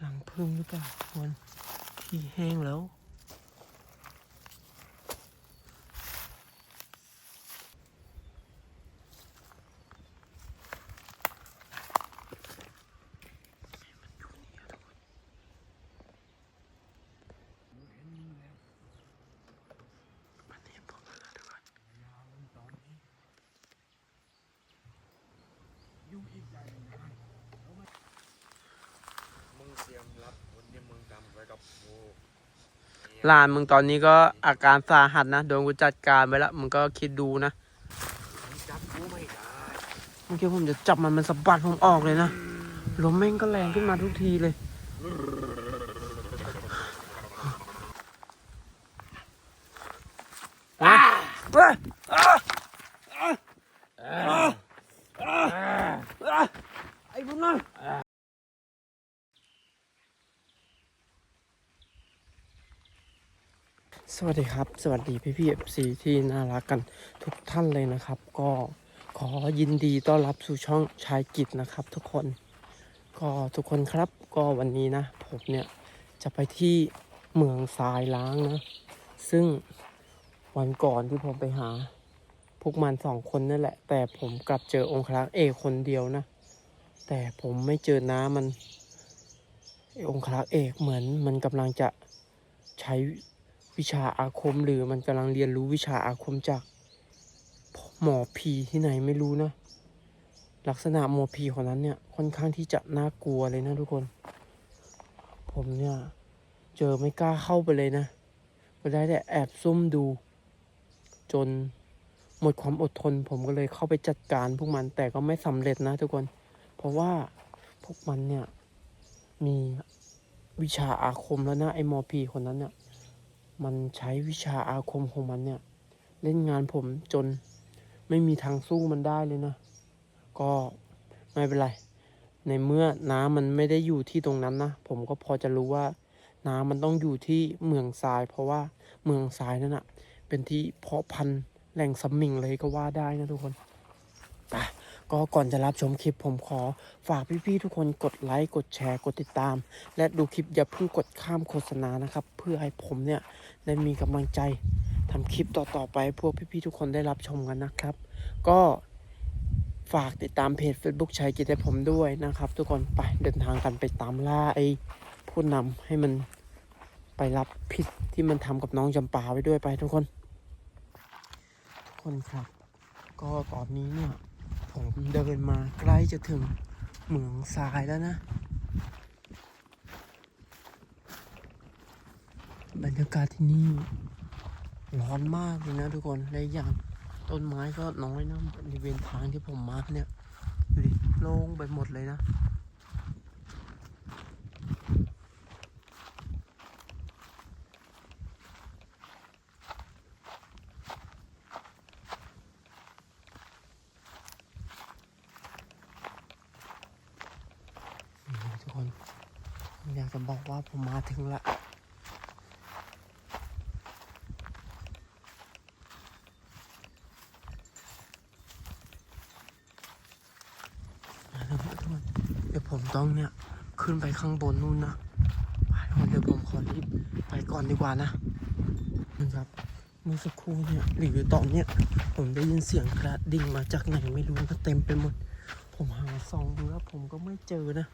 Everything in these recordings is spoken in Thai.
หลังพึ่งหรือเปล่าคนที่แห้งแล้ว มันเห็นผมแล้วทุกคน มึงเตรียมรับคนที่มึงทำไว้กับกู ห ลานมึงตอนนี้ก็อาการสาหัสนะโดนกูจัดการไปแล้วมึงก็คิดดูนะจับกูไม่ได้เมื่อกี้ผมจะจับมันมันสะบัดผมออกเลยนะลมแม่งก็แรงขึ้นมาทุกทีเลยว้าว้าอ้าอ้าอ้าอ้าไอ้พวกนั้น สวัสดีครับ สวัสดีพี่พี่เอฟซีที่น่ารักกันทุกท่านเลยนะครับ ก็ขอยินดีต้อนรับสู่ช่องชายกิจนะครับ ทุกคน ก็ทุกคนครับก็วันนี้นะ ผมเนี่ยจะไปที่เมืองทรายล้างนะ ซึ่งวันก่อนที่ผมไปหา พวกมันสองคนนั่นแหละ แต่ผมกลับเจอองครักษ์เอกคนเดียวนะ แต่ผมไม่เจอน้ามันอ้องครักษ์เอกเหมือนมันกำลังจะใช้ วิชาอาคม หรือมันกำลังเรียนรู้วิชาอาคมจากหมอผีที่ไหนไม่รู้นะ ลักษณะหมอผีของนั้นเนี่ยค่อนข้างที่จะน่ากลัวเลยนะทุกคน ผมเนี่ยเจอไม่กล้าเข้าไปเลยนะก็ได้แต่แอบซุ่มดู จนหมดความอดทน ผมก็เลยเข้าไปจัดการพวกมันแต่ก็ไม่สำเร็จนะทุกคน เพราะว่าพวกมันเนี่ยมีวิชาอาคมแล้วนะไอ้หมอผีคนนั้นเนี่ย มันใช้วิชาอาคมของมันเนี่ย เล่นงานผมจนไม่มีทางสู้มันได้เลยนะ ก็ไม่เป็นไร ในเมื่อน้ำมันไม่ได้อยู่ที่ตรงนั้นนะ ผมก็พอจะรู้ว่า น้ำมันต้องอยู่ที่เมืองทราย เพราะว่าเมืองทรายนั่นนะเป็นที่เพาะพันธุ์แหล่งสมิงเลยก็ว่าได้นะทุกคนไป ก็ก่อนจะรับชมคลิปผมขอฝากพี่ๆทุกคนกดไลค์กดแชร์กดติดตาม และดูคลิปอย่าเพิ่งกดข้ามโฆษณานะครับ เพื่อให้ผมเนี่ยได้มีกำลังใจทำคลิปต่อๆไป พวกพี่ๆทุกคนได้รับชมกันนะครับ ก็ฝากติดตามเพจ Facebook ชัยกิจให้ผมด้วยนะครับ ทุกคนไปเดินทางกันไปตามล่าไอ้ผู้นำให้มันไปรับผิดที่มันทำกับน้องจำปาไว้ด้วยไปทุกคน ทุกคนครับ ก็ตอนนี้เนี่ย ผมเดินมาใกล้จะถึงเหมืองทรายแล้วนะ บรรยากาศที่นี่ร้อนมากเลยนะทุกคนและอย่างต้นไม้ก็น้อยนะบริเวณทางที่ผมมาเนี่ยดูดิโล่งไปหมดเลยนะ นี่ทุกคนผมอยากจะบอกว่าผ มาถึงละนะครับทุกคนเดี๋ยวผมต้องเนี่ย ขึ้นไปข้างบนนู่นนะไปคนเดี๋ยวผมขอรีบไปก่อนดีกว่านะนะครับเมื่อสักครู่เนี่ยหรือตอนเนี้ยผมได้ยินเสียงกระดิ่งมาจากไหนไม่รู้ก็เต็มไปหมด ผมหาซองดูแล้วผมก็ไม่เจอนะ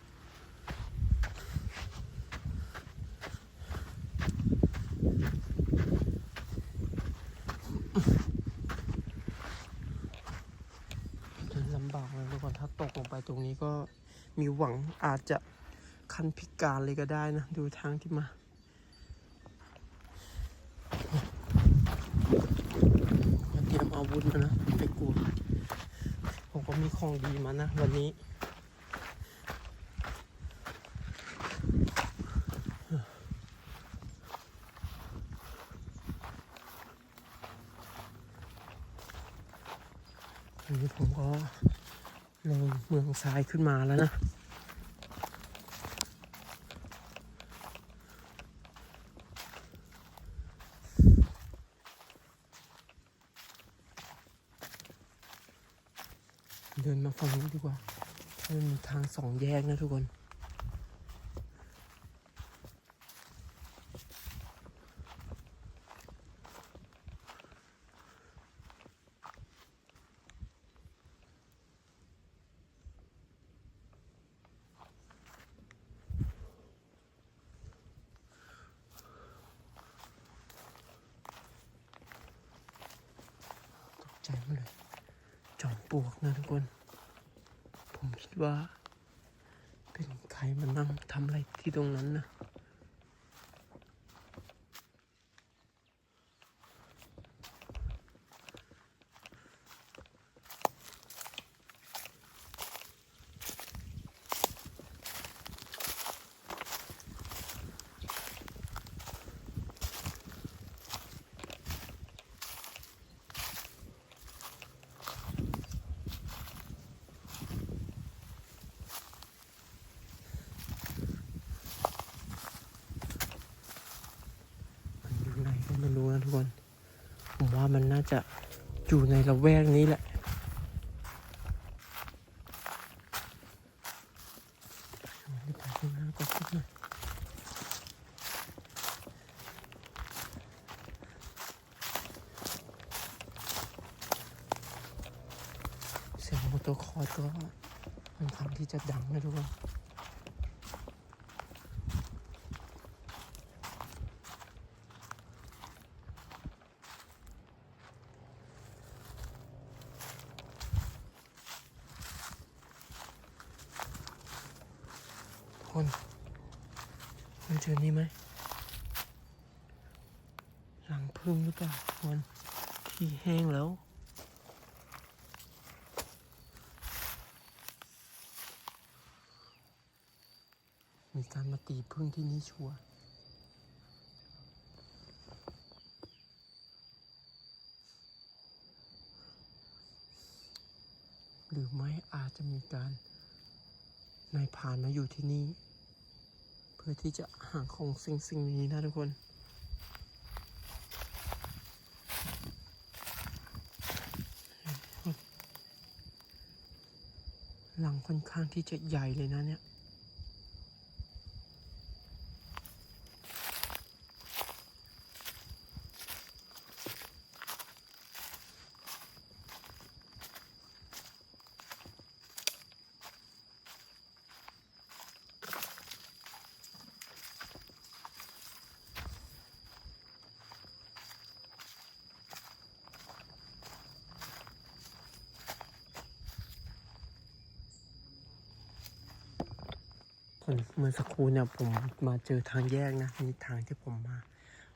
เดินลำบากเลยทุกคนถ้าตกลงไปตรงนี้ก็ มีหวังอาจจะขั้นพิการเลยก็ได้นะ ดูทางที่มาอย่าเตรียมอาวุธมานะ ไปกลัวผมก็มีของดีมานะ วันนี้อันนี้ผมก็ ลงเมืองทรายขึ้นมาแล้วนะ เดินมาฝั่งนี้ดีกว่ามันมีทางสองแยกนะทุกคน เลย จอมปลวกนะทุกคน ผมคิดว่า เป็นใครมานั่งทำอะไรที่ตรงนั้นนะามันน่าจะอยู่ในละแวกนี้แหละ เสียงมอเตอร์คอร์ดก็ค่อนข้งที่จะดังนะทุกคน ทุกคนมันเจอนี่ไหมหลังพึ่งหรือเปล่าทุกคนที่แห้งแล้ว มีการมาตี พึ่งที่นี่ชัวร์หรือไม่อาจจะมีการนายพานมาอยู่ที่นี่ เพื่อที่จะหาของสิ่งสิ่งนี้นะทุกคนหลังค่อนข้างที่จะใหญ่เลยนะเนี่ย คนเมื่อสักครู่เนี่ยผมมาเจอทางแยกนะมีทางที่ผมมา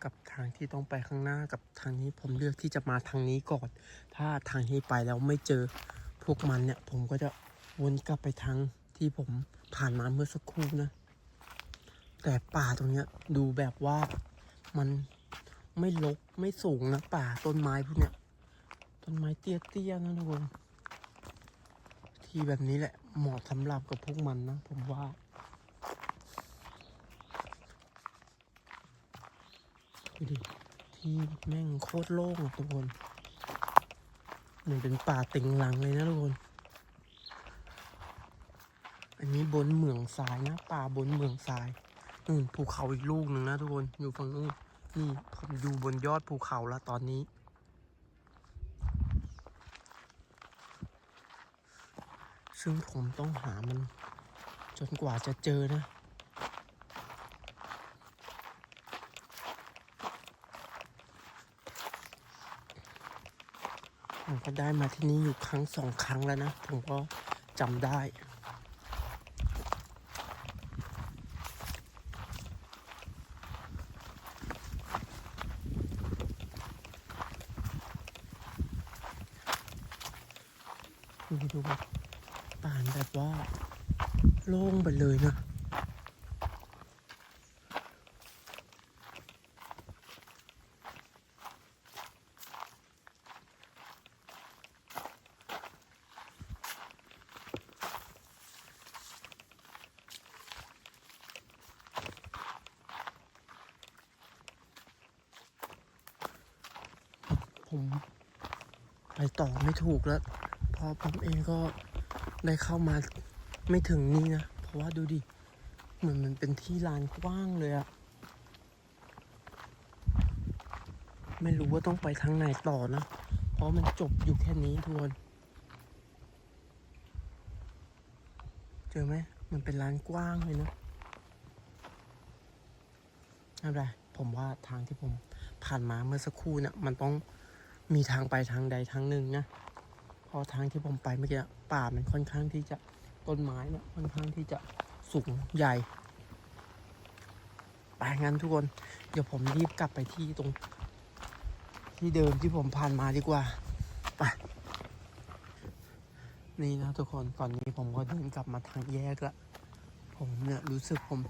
กับทางที่ต้องไปข้างหน้ากับทางนี้ผมเลือกที่จะมาทางนี้ก่อน ถ้าทางนี้ไปแล้วไม่เจอพวกมันเนี่ย ผมก็จะวนกลับไปทางที่ผมผ่านมาเมื่อสักครู่นะ แต่ป่าตรงเนี้ยดูแบบว่ามันไม่ลกไม่สูงนะป่าต้นไม้พวกเนี้ยต้นไม้เตี้ยๆนะทุกคนที่แบบนี้แหละเหมาะสำหรับกับพวกมันนะ ผมว่า ดูดิที่แม่งโคตรโล่งทุกคนเหมือนเป็นป่าติงหลังเลยนะทุกคน อันนี้บนเหมืองทรายนะ ป่าบนเหมืองทรายนู่นภูเขาอีกลูกหนึ่งนะทุกคนอยู่ฝั่งนู้นนี่ผมอยู่บนยอดภูเขาแล้วตอนนี้ซึ่งผมต้องหามันจนกว่าจะเจอนะ ผมก็ได้มาที่นี่อยู่ครั้งสองครั้งแล้วนะ ผมก็จำได้ดูแบบป่านแบบว่า โล่งไปเลยนะ ผมไปต่อไม่ถูกแล้วเพราะผมเองก็ได้เข้ามาไม่ถึงนี่นะ เพราะว่าดูดิ เหมือนมันเป็นที่ลานกว้างเลยอะไม่รู้ว่าต้องไปทางไหนต่อนะ เพราะมันจบอยู่แค่นี้ทุกคน เจอไหม มันเป็นลานกว้างเลยนะไม่เป็นไรผมว่าทางที่ผมผ่านมาเมื่อสักครู่เนี่ยมันต้อง มีทางไปทางใดทางหนึ่งนะพอทางที่ผมไปเมื่อกี้ป่ามันค่อนข้างที่จะต้นไม้เนี่ยค่อนข้างที่จะสูงใหญ่ไปงั้นทุกคน เดี๋ยวผมรีบกลับไปที่ตรง ที่เดิมที่ผมผ่านมาดีกว่าไปนี่นะทุกคนตอนนี้ผมก็เดินกลับมาทางแยกละผมเนี่ยรู้สึกผม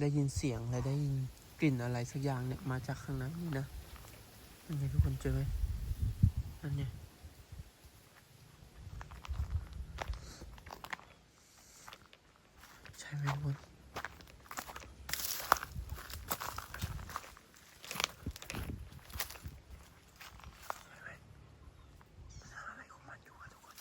ได้ยินเสียงและได้ยินกลิ่นอะไรสักอย่างเนี่ยมาจากข้างในนี่นะ นั่นไงทุกคนเจอไหมนั่นไงใช่ไหมทุกคนใช่ไหมมันหาอะไรของมันอยู่อะทุกคน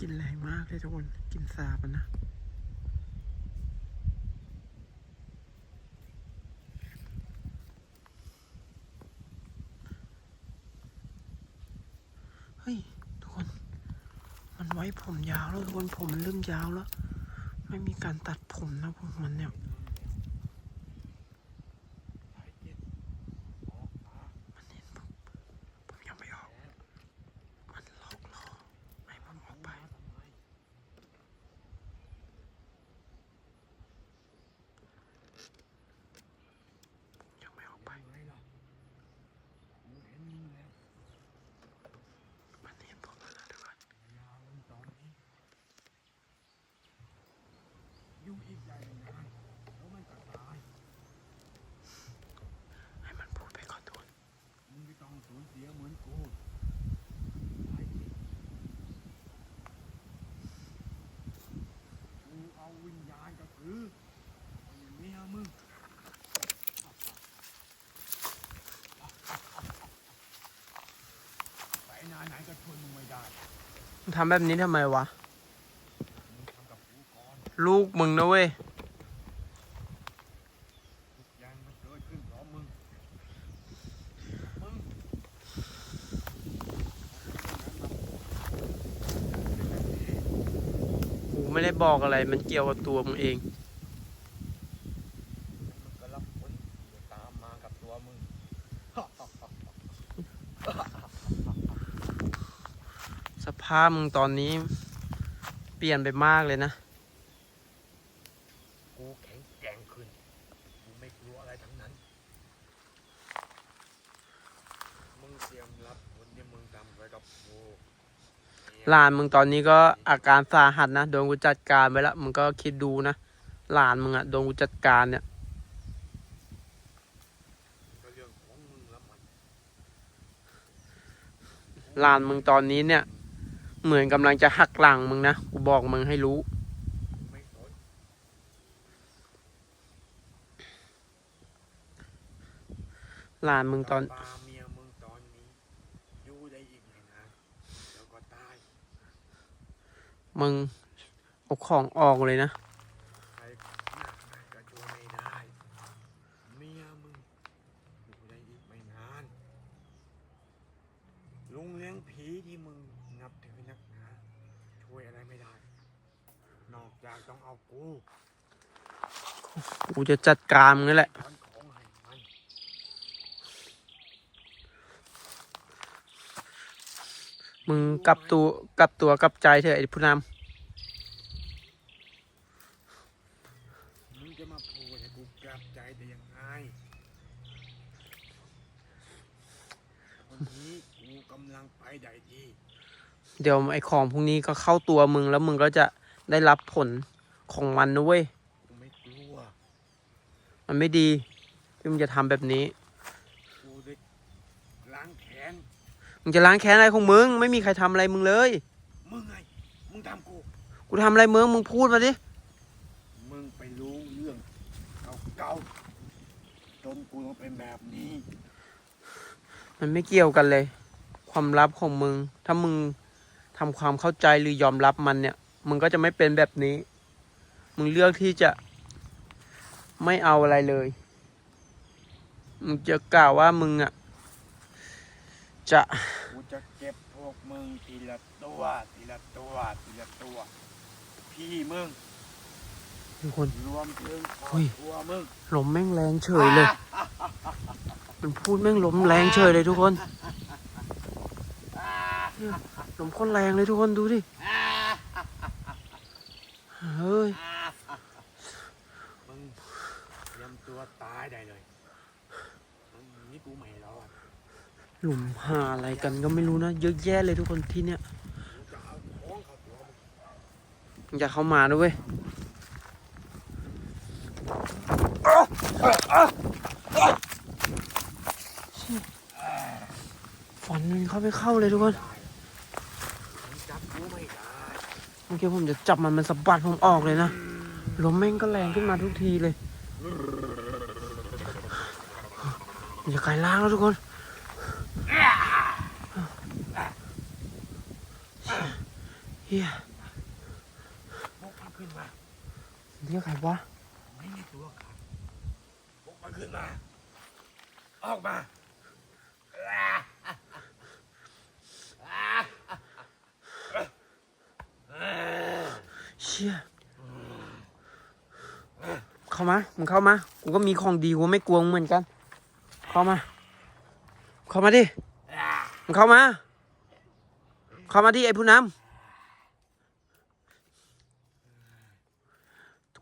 กินแรงมากเลยทุกคน กินซาบนะ เฮ้ย ทุกคน มันไว้ผมยาวแล้ว ทุกคนผมเริ่มยาวแล้ว ไม่มีการตัดผมนะพวกมันเนี่ย ไอ้เจ็ดออกมา มันเห็นผมผมยังไม่ออก มันหลอกล่อให้ผมออกไป ทำไม ยังไม่ออกไป ไปไงล่ะมึงเห็นมึงแล้ว มันเห็นผมแล้วนะทุกคน ยาวมึงตอนนี้อยู่อีกใหญ่นานแล้วมันก็ตาย ให้มันพูดไปก่อนทุกคน มึงไม่ต้องสูญเสียเหมือนกูไอ้เจ็ดกูเอาวิญญาณกระสือไอ้เมียมึง ไปไหนไหนก็ช่วยมึงไม่ได้ มึง ทำแบบนี้ทำไมวะ ลูกมึงนะเว้ยกูไม่ได้บอกอะไรมันเกี่ยวกับตัวมึงเองก็รับผลเดี๋ยวตามมากับตัวมึง สภาพมึงตอนนี้ เปลี่ยนไปมากเลยนะ กูแข็งแกร่งขึ้น กูไม่กลัวอะไรทั้งนั้น มึงเตรียมรับผลที่มึงทำไว้กับกูหลานมึงตอนนี้ก็อาการสาหัสนะ โดนกูจัดการไปแล้วมึงก็คิดดูนะ หลานมึงอะโดนกูจัดการเนี่ย ก็เรื่องของมึงแล้วมัน หลานมึงตอนนี้เนี่ย เหมือนกำลังจะหักหลังมึงนะกูบอกมึงให้รู้ หลานมึงตอนปาเมียมึงตอนนี้อยู่ได้อีกไม่นานแล้วก็ตายมึงเอาของออกเลยนะ ใครหนักไหนก็ช่วยไม่ได้ เมียมึงอยู่ได้อีกไม่นาน ลุงเลี้ยงผีที่มึงนับถือนักหนาช่วยอะไรไม่ได้ นอกจากต้องเอา กูกูจะจัดการมึงนั่นแหละถอนของให้มันมึงกลับตัวกลับตัวกลับใจเถอะไอ้ผู้นมึงจะมาพูดให้กูกลับใจได้ยังไงวันนี้กูกำลังไปได้ดีำเดี๋ยวไอ้ของพวกนี้ก็เข้าตัวมึงแล้วมึงก็จะได้รับผล ของมันนะเว้ยกูไม่กลัวมันไม่ดีที่มึงจะทำแบบนี้กูได้ล้างแค้นมึงจะล้างแค้นอะไรของมึง ไม่มีใครทำอะไรมึงเลย มึงไง มึงทำกู กูทำอะไรมึงมึงพูดมาดิมึงไปรู้เรื่องเก่าๆจนกูต้องเป็นแบบนี้ มันไม่เกี่ยวกันเลย ความลับของมึง ถ้ามึงทำความเข้าใจหรือยอมรับมันเนี่ย มึงก็จะไม่เป็นแบบนี้ มึงเลือกที่จะไม่เอาอะไรเลย มึงจะกล่าวว่ามึงอะ จะกูจะเก็บพวกมึงทีละตัวทีละตัวทีละตัว พี่มึงทุกคน รวมถึงครอเฮ้บยครัวมึงลมแม่งแรงเฉยเลย มันพูดแม่งลมแรงเฉยเลยทุกคนเนี่ยลมโคนแรงเลยทุกคนดูดิ เฮ้ยมึงเตรียมตัวตายได้เลยมึงนี่กูไม่รอดหลุมหาอะไรกันก็ไม่รู้นะ เยอะแยะเลยทุกคนที่เนี่ยกูจะเอาของเข้าตัวมึงอย่าเข้ามาด้วยเวยฟันมันเข้าไม่เข้าเลยทุกคน มึงจับกูไม่ได้ เมื่อกี้ผมจะจับมันมันสะบัดผมออกเลยนะลมแม่งก็แรงขึ้นมาทุกทีเลยอย่าไกลล่างแล้วทุกคนเฮีย พวกมันขึ้นมา เรียกใครวะ ไม่มีตัวขาดพวกมันขึ้นมา ออกมา เชี่ยเข้ามา มึงเข้ามา กูก็มีของดี กูไม่กลัวมึงเหมือนกัน เข้ามา เข้ามาดิ มึงเข้ามา เข้ามาดิไอ้ผู้นำ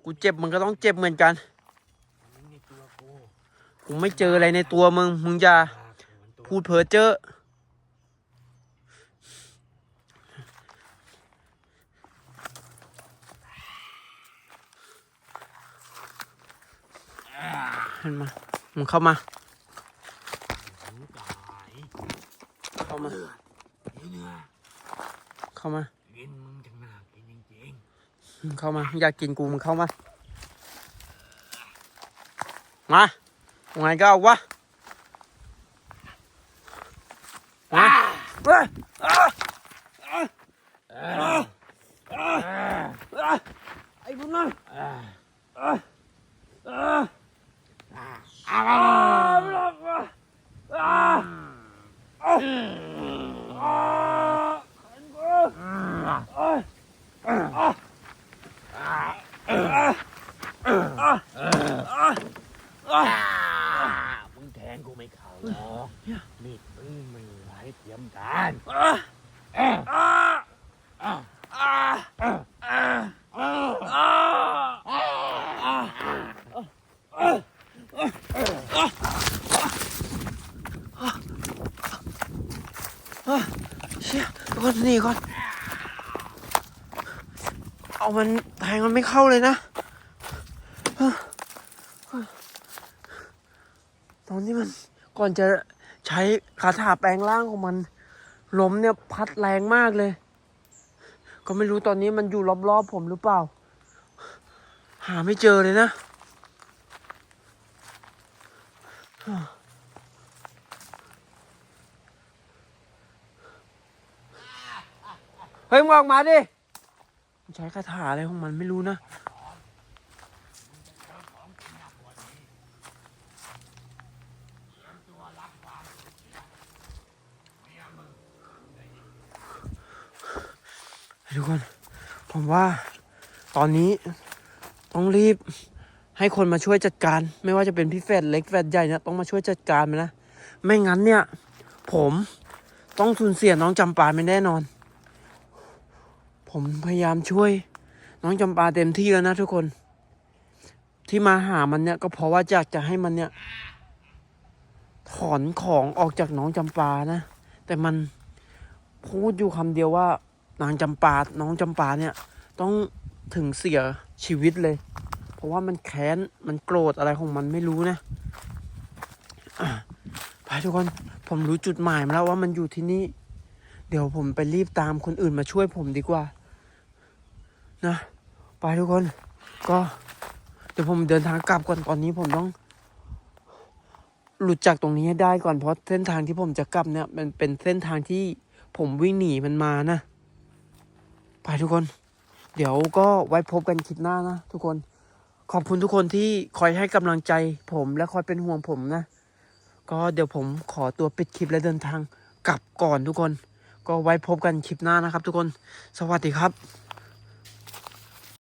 กูเจ็บมึงก็ต้องเจ็บเหมือนกัน กูไม่เจออะไรในตัวมึง มึงอย่าพูดเพ้อเจ้อ เห็นมามึงเข้ามาเข้ามาเข้ามากินมึงจังหนากินจริงมึงเข้ามาอยากกินกูมึงเข้ามามาไงก็เอาวะมาเว้ยอะอะอะอะไอ้พวกนั้นอะอะอะอะอะอะ มึงแทงกูไม่เข้าหรอกมีดปืนมือไหลเตรียมการ เชี่ยทุกคนหนีก่อน เอามันแทงมันไม่เข้าเลยนะต อนที่มันก่อนจะใช้คาถาแปลงร่างของมันลมเนี่ยพัดแรงมากเลย ก็ไม่รู้ตอนนี้มันอยู่รอบๆผมหรือเปล่า หาไม่เจอเลยนะเฮ้ยมึงมาดิใช้คาถาอะไรของมันไม่รู้นะ ทุกคน ผมว่าตอนนี้ต้องรีบให้คนมาช่วยจัดการ ไม่ว่าจะเป็นพี่แฟดเล็กแฟดใหญ่เนี่ยต้องมาช่วยจัดการมันนะ ไม่งั้นเนี่ย ผมต้องสูญเสียน้องจำปาไม่แน่นอน ผมพยายามช่วย น้องจำปาเต็มที่แล้วนะทุกคน ที่มาหามันเนี่ยก็เพราะว่าอยากจะให้มันเนี่ย ถอนของออกจากน้องจำปานะ แต่มันพูดอยู่คำเดียวว่า นางจำปา น้องจำปาเนี่ย ต้องถึงเสียชีวิตเลย เพราะว่ามันแค้น มันโกรธอะไรของมันไม่รู้นะไปทุกคน ผมรู้จุดหมายมาแล้วว่ามันอยู่ที่นี่ เดี๋ยวผมไปรีบตามคนอื่นมาช่วยผมดีกว่า นะ ไปทุกคน ก็เดี๋ยวผมเดินทางกลับก่อน ตอนนี้ผมต้องหลุดจากตรงนี้ให้ได้ก่อนเพราะเส้นทางที่ผมจะกลับเนี่ยมันเป็นเส้นทางที่ผมวิ่งหนีมันมานะ ไปทุกคน เดี๋ยวก็ไว้พบกันคลิปหน้านะทุกคน ขอบคุณทุกคนที่คอยให้กำลังใจผมและคอยเป็นห่วงผมนะ ก็เดี๋ยวผมขอตัวปิดคลิปและเดินทางกลับก่อนทุกคน ก็ไว้พบกันคลิปหน้านะครับ ทุกคน สวัสดีครับ